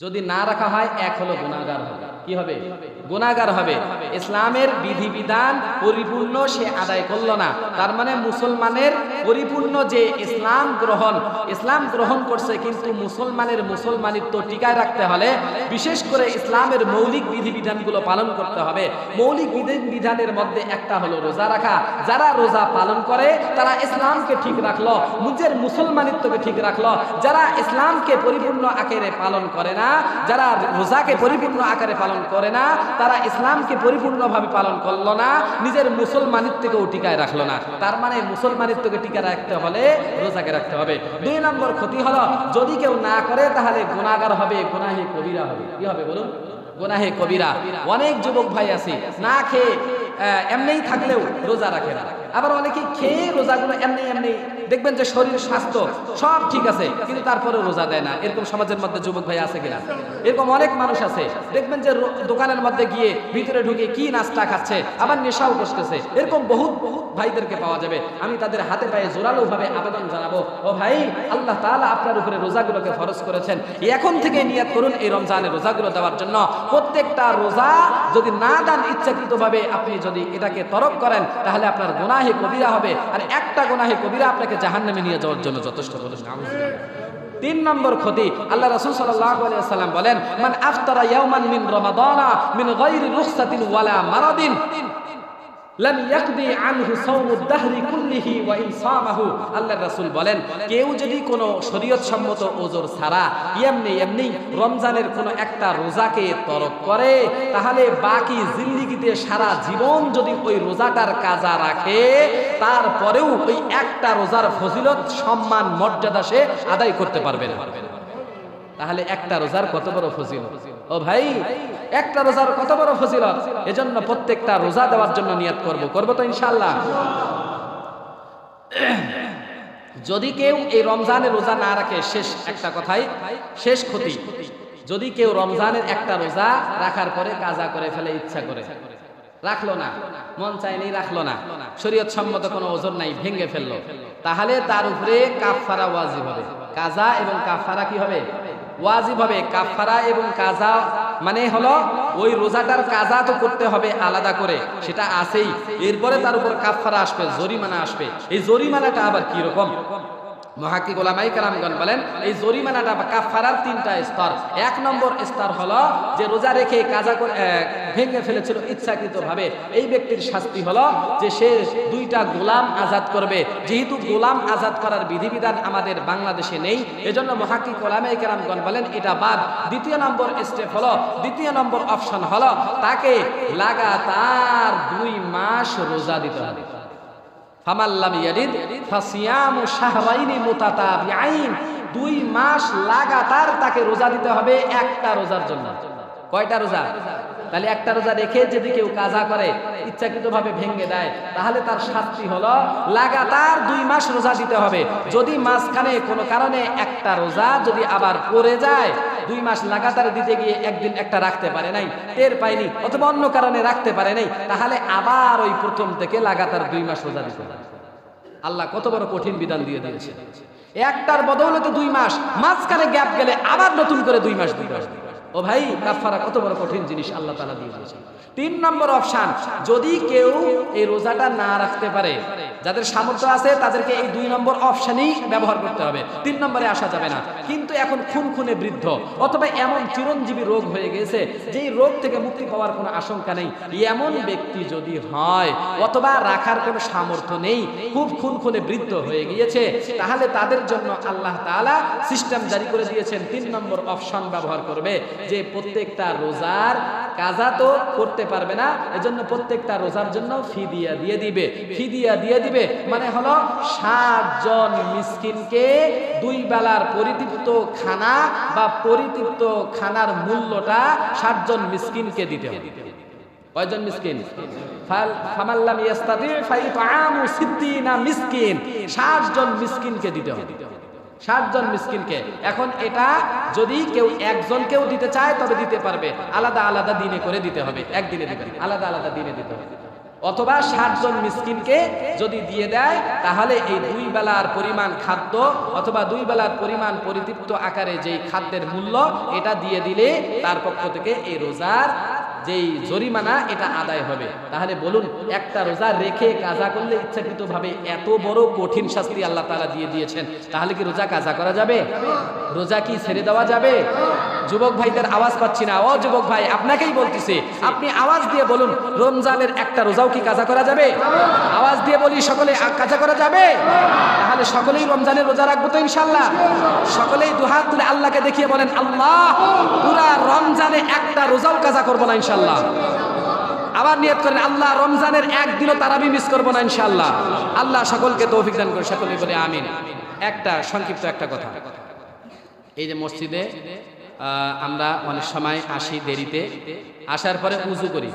যদি না রাখা হয় এক হলো গুণাগার হবে। কি হবে? গুণাগার হবে। ইসলামের বিধিবিধান পরিপূর্ণ সে আদায় করল না। তার মানে মুসলমানের পরিপূর্ণ যে ইসলাম গ্রহণ ইসলাম গ্রহণ করছে কিন্তু মুসলমানের মুসলমানিত্ব টিকায় রাখতে হলে বিশেষ করে ইসলামের মৌলিক বিধিবিধানগুলো পালন করতে হবে। মৌলিক বিধানের মধ্যে একটা হলো রোজা রাখা। যারা রোজা পালন করে, তারা ইসলামকে ঠিক রাখল, নিজের মুসলমানিত্বকে ঠিক রাখল। যারা ইসলামকে পরিপূর্ণ আকারে পালন করে না, যারা রোজাকে পরিপূর্ণ আকারে পালন করে না তারা ইসলামকে পরিপূর্ণভাবে পালন করল না, নিজের মুসলমানিত্বকেও টিকায় রাখল না। তার মানে মুসলমানিত্বকে টিকা রাখতে হলে রোজাকে রাখতে হবে। দুই নম্বর ক্ষতি হলো, যদি কেউ না করে, তাহলে গুণাগার হবে, গুনাহি কবিরা হবে। কি হবে বলুন? গুনাহে কবিরা। অনেক যুবক ভাই আছে, না খেয়ে এমনিই থাকলেও রোজা রাখে না। আবার অনেকে খেয়ে রোজাগুলো এমনি এমনি দেখবেন যে শরীর, স্বাস্থ্য সব ঠিক আছে, কিন্তু তারপরে রোজা দেয় না। এরকম সমাজের মধ্যে যুবক ভাই আছে কিনা? এরকম অনেক মানুষ আছে, দেখবেন যে দোকানের মধ্যে গিয়ে ভিতরে ঢুকে কি নাস্তা খাচ্ছে, আবার নেশাও করতেছে। এরকম বহুত বহুত ভাইদেরকে পাওয়া যাবে। আমি তাদের হাতে পায়ে জোরালো ভাবে আবেদন জানাব, ও ভাই, আল্লাহ তাআলা আপনার উপরে রোজাগুলোকে ফরজ করেছেন। এখন থেকে নিয়াত করুন এই রমজানের রোজাগুলো দেওয়ার জন্য। প্রত্যেকটা রোজা যদি না দেন ইচ্ছাকৃতভাবে আপনি যদি এটাকে তরক করেন, তাহলে আপনার গুনাহে কবিরা হবে। আর একটা গুনাহে কবিরা আপনাকে জাহান্নামে নিয়ে যাওয়ার জন্য যথেষ্ট তিন নম্বর ক্ষতি, আল্লাহ রাসূল সাল্লাল্লাহু আলাইহি ওয়াসাল্লাম বলেন, মান আফতারা ইয়াওমান মিন রমাদানা মিন গায়রি রুখসাতিন ওয়ালা মারাদিন। বলেন, কেউ যদি কোনো শরীয়ত সম্মত ছাড়া এমনি এমনি রমজানের কোনো একটা রোজাকে তরক করে, তাহলে বাকি জিন্দিগিতে সারা জীবন যদি ওই রোজাটার কাজা রাখে, তারপরেও ওই একটা রোজার ফজিলত, সম্মান, মর্যাদা সে আদায় করতে পারবে না। তাহলে একটা রোজার কত বড় ফজিলত? ও ভাই, একটা রোজার কত বড় ফজিলত? এজন্য প্রত্যেকটা রোজা দেওয়ার জন্য নিয়ত করব। করব তো ইনশাআল্লাহ? যদি কেউ এই রমজানের রোজা না রাখে, শেষ একটা কথাই, শেষ ক্ষতি। যদি কেউ রমজানের একটা রোজা রাখার পরে কাজা করে ফেলে, ইচ্ছা করে। রাখল না। মন চাইনি রাখল না। শরীয়ত সম্মত কোনো ওজন নাই, ভেঙে ফেলল। তাহলে তার উপরে কাফারা ওয়াজিব হবে। কাজা এবং কাফারা কি হবে? ওয়াজিব হবে কাফারা এবং কাজা মানে হলো ওই রোজাটার কাজা তো করতে হবে আলাদা করে, সেটা আছেই। এরপরে তার উপর কাফারা আসবে, জরিমানা আসবে। এই জরিমানাটা আবার কি রকম মহাকিক ওলামাই কালামগণ বলেন, এই জরিমানাটা বা তিনটা স্তর। এক নম্বর স্তর হলো যে রোজা রেখে কাজা ভেঙে ফেলেছিল ইচ্ছাকৃতভাবে। এই ব্যক্তির শাস্তি হলো যে সে দুইটা গোলাম আজাদ করবে। যেহেতু গোলাম আজাদ করার বিধিবিধান আমাদের বাংলাদেশে নেই, এজন্য মহাকিক ওলামাই কালামগণ বলেন, এটা বাদ। দ্বিতীয় নম্বর স্টেপ হলো, দ্বিতীয় নম্বর অপশন হলো, তাকে লাগাতার দুই মাস রোজা দিতে হবে। ফামাল্লাম ইয়ারিদ ফাসিয়ামু শাহরাইনি মুতাতাবিআইন। দুই মাস লাগাতার তাকে রোজা দিতে হবে একটা রোজার জন্য। কয়টা রোজা? তাহলে একটা রোজা রেখে যদি কেউ কাজা করে, ইচ্ছাকৃতভাবে ভেঙে দেয়, তাহলে তার শাস্তি হলো লাগাতার দুই মাস রোজা দিতে হবে। যদি মাঝখানে কোনো কারণে একটা রোজা যদি আবার পড়ে যায় দুই মাস লাগাতার দিতে গিয়ে একদিন একটা রাখতে পারে নাই, টের পায়নি অথবা অন্য কারণে রাখতে পারে নাই, তাহলে আবার ওই প্রথম থেকে লাগাতার দুই মাস রোজা দিতে আল্লাহ কত বড় কঠিন বিধান দিয়ে দিয়েছে একটার বদৌলতে দুই মাস, মাঝখানে গ্যাপ গেলে আবার নতুন করে দুই মাস দুই হবে। ও ভাই কাফারা কত বড় কঠিন জিনিস আল্লাহ তালা দিয়ে দিয়েছে তিন নম্বর অপশান, যদি কেউ এই রোজাটা না রাখতে পারে, যাদের সামর্থ্য আছে তাদেরকে এই দুই নম্বর অপশানই ব্যবহার করতে হবে। তিন নম্বরে আসা যাবে না। কিন্তু এখন খুন খুনে বৃদ্ধ, অথবা এমন চিরঞ্জীবী রোগ হয়ে গেছে, যেই রোগ থেকে মুক্তি পাওয়ার কোনো আশঙ্কা নেই। এমন ব্যক্তি যদি হয়, অথবা রাখার কোনো সামর্থ্য নেই, খুব খুন খুনে বৃদ্ধ হয়ে গিয়েছে, তাহলে তাদের জন্য আল্লাহ তাআলা সিস্টেম জারি করে দিয়েছেন। তিন নম্বর অপশন ব্যবহার করবে যে প্রত্যেকটা রোজার কাজা তো করতে পারবে না, এজন্য প্রত্যেকটা রোজার জন্য ফিদিয়া দিয়ে দিবে। ফিদিয়া দিয়ে দিবে মানে হলো জন মিসকিনকে দুই বেলার পরিতৃপ্ত খানা বা পরিতৃপ্ত খানার মূল্যটা ষাট জন মিসকিনকে দিতে হবে। কয়জন মিসকিন? ফামাল্লাম ইয়াস্তাতি ফাইতআমু সিদ্দিনা মিসকিন। 60 জন মিসকিনকে দিতে হবে। 60 জন মিসকিনকে। এখন এটা যদি কেউ একজনকেও দিতে চায়, তবে দিতে পারবে। আলাদা আলাদা দিনে করে দিতে হবে। একদিনে দিবেন আলাদা আলাদা দিনে দিতে হবে। অথবা ষাটজন মিসকিনকে যদি দিয়ে দেয়, তাহলে এই দুই বেলার পরিমাণ খাদ্য অথবা দুই বেলার পরিমাণ পরিতৃপ্ত আকারে যেই খাদ্যের মূল্য, এটা দিয়ে দিলে তার পক্ষ থেকে এই রোজার যেই জরিমানা, এটা আদায় হবে। তাহলে বলুন, একটা রোজা রেখে কাজা করলে ইচ্ছাকৃতভাবে এত বড় কঠিন শাস্তি আল্লাহ তাআলা দিয়ে দিয়েছেন। তাহলে কি রোজা কাজা করা যাবে? রোজা কি ছেড়ে দেওয়া যাবে? যুবক ভাইদের আওয়াজ পাচ্ছি না। ও যুবক ভাই, আপনাকেই বলতেছে, আপনি আওয়াজ দিয়ে বলুন, রমজানের একটা রোজাও কি কাজা করা যাবে? আওয়াজ দিয়ে বলি, সকলে কাজা করা যাবে? তাহলে সকলেই রমজানের রোজা রাখব তো ইনশাল্লাহ সকলেই দুহাত তুলে আল্লাহকে দেখিয়ে বলেন, আল্লাহ, পুরা রমজানে একটা রোজাও কাজা করব না ইনশাল্লাহ আবার নিয়ত করেন, আল্লাহ, রমজানের একদিনও তারাবি মিস করব না ইনশাল্লাহ আল্লাহ সকলকে তৌফিক দান করে সকলে বলে আমিন। একটা সংক্ষিপ্ত একটা কথা। এই যে মসজিদে আমরা অনেক সময় আসি দেরিতে, আসার পরে উজু করি।